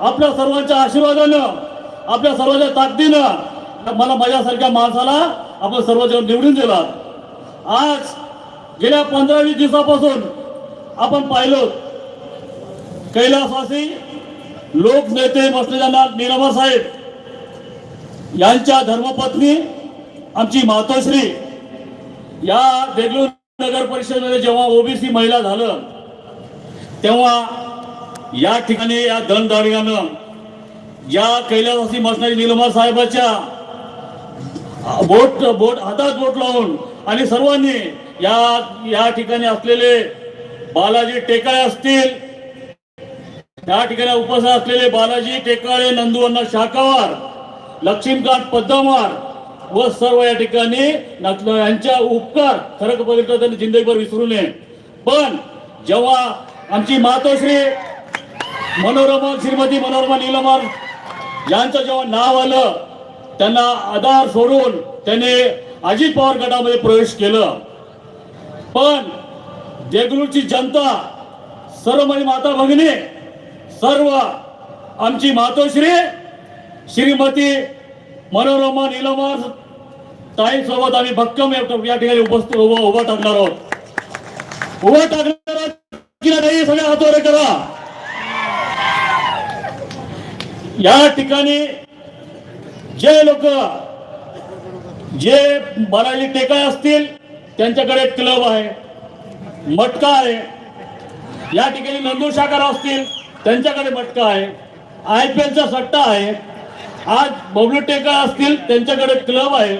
आपल्या सर्वांच्या आशीर्वादानं आपल्या सर्वांच्या ताकदीनं मला माझ्यासारख्या माणसाला आपण सर्वजण निवडून दिला आज गेल्या पंधरा वीस दिवसापासून आपण पाहिलो कैलासवासी लोकनेते मसलेजांना निरामा साहेब यांच्या धर्मपत्नी आमची मातोश्री या देगलूर नगर परिषदेमध्ये जेव्हा ओबीसी महिला झालं तेव्हा या ठिकाणी या दणदाडग्यानं या कैलासवासी मसणारी निलमा साहेबाच्या बोट बोट हातात बोट लावून आणि सर्वांनी या या ठिकाणी असलेले बालाजी टेकाळे असतील त्या ठिकाणी उपस्थित असलेले बालाजी टेकाळे नंदुअण्णा शाकावार लक्ष्मीकांत पद्मवार व सर्व या ठिकाणी यांच्या उपकार खरं बघितलं त्यांनी जिंदगीभर विसरू नये. पण जेव्हा आमची मातोश्री मनोरमा श्रीमती मनोरमा नीलमार यांचं जेव्हा नाव आलं त्यांना आधार सोडून त्याने अजित पवार गटामध्ये प्रवेश केलं. पण देगलूरची जनता सर्व माझी माता भगिनी सर्व आमची मातोश्री श्रीमती मनोरमा नीलमार ताईसोबत आम्ही भक्कम या या ठिकाणी उपस्थित उभा उभा टाकणार आहोत. उभा टाकणार आहोत की नाही सगळ्या हातवारे करा. या ठिकाणी जे लोक जे बालाजी टेकाय असतील त्यांच्याकडे क्लब आहे मटका आहे. या ठिकाणी नंदू शाखा असतील त्यांच्याकडे मटका आहे. आय पी एलचा सट्टा आहे. आज बबलू टेका असतील त्यांच्याकडे क्लब आहे.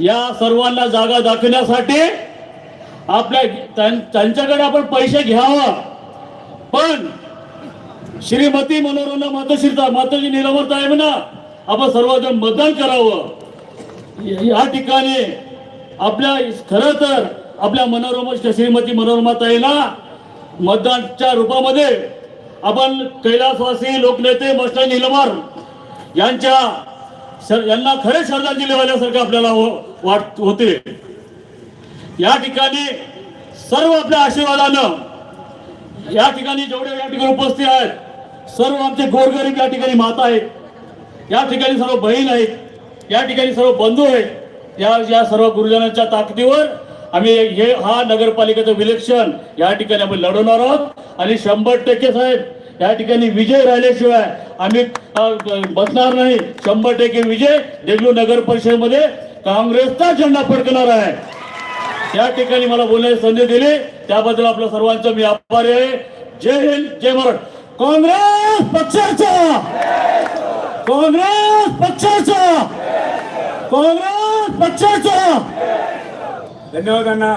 या सर्वांना जागा दाखवण्यासाठी आपल्या त्यांच्याकडे आपण पैसे घ्यावं. पण श्रीमती मनोरमा मातोश्रीचा मातोश्री निरावर साहेब ना आपण सर्वजण मतदान करावं. या ठिकाणी आपल्या खर तर आपल्या मनोरमा श्रीमती मनोरमा ताईला मतदानच्या रूपामध्ये आपण कैलासवासी लोकनेते मस्टर निलमार यांच्या यांना खरे श्रद्धांजली वाहिल्यासारखं आपल्याला हो- वाट होते. या ठिकाणी सर्व आपल्या आशीर्वादानं या ठिकाणी जेवढे या ठिकाणी उपस्थित आहेत सर्व आमचे गोरगरीब या ठिकाणी माता आहेत या ठिकाणी सर्व बहीण आहेत या ठिकाणी सर्व बंधू आहेत या या सर्व गुरुजनांच्या ताकदीवर आम्ही हे हा नगरपालिकेचं विलक्षण या ठिकाणी आम्ही लढवणार आहोत. आणि शंभर टक्के साहेब या ठिकाणी विजय राहिल्याशिवाय आम्ही बसणार नाही. शंभर टक्के विजय देगलू नगर परिषदेमध्ये काँग्रेसचा झेंडा फडकणार आहे. या ठिकाणी मला बोलण्याची संधी दिली. त्याबद्दल आपलं सर्वांचं मी आभारी आहे. जय हिंद जय मराठ. काँग्रेस पक्षाचा! काँग्रेस पक्षाचा! काँग्रेस पक्षाचा! धन्यवाद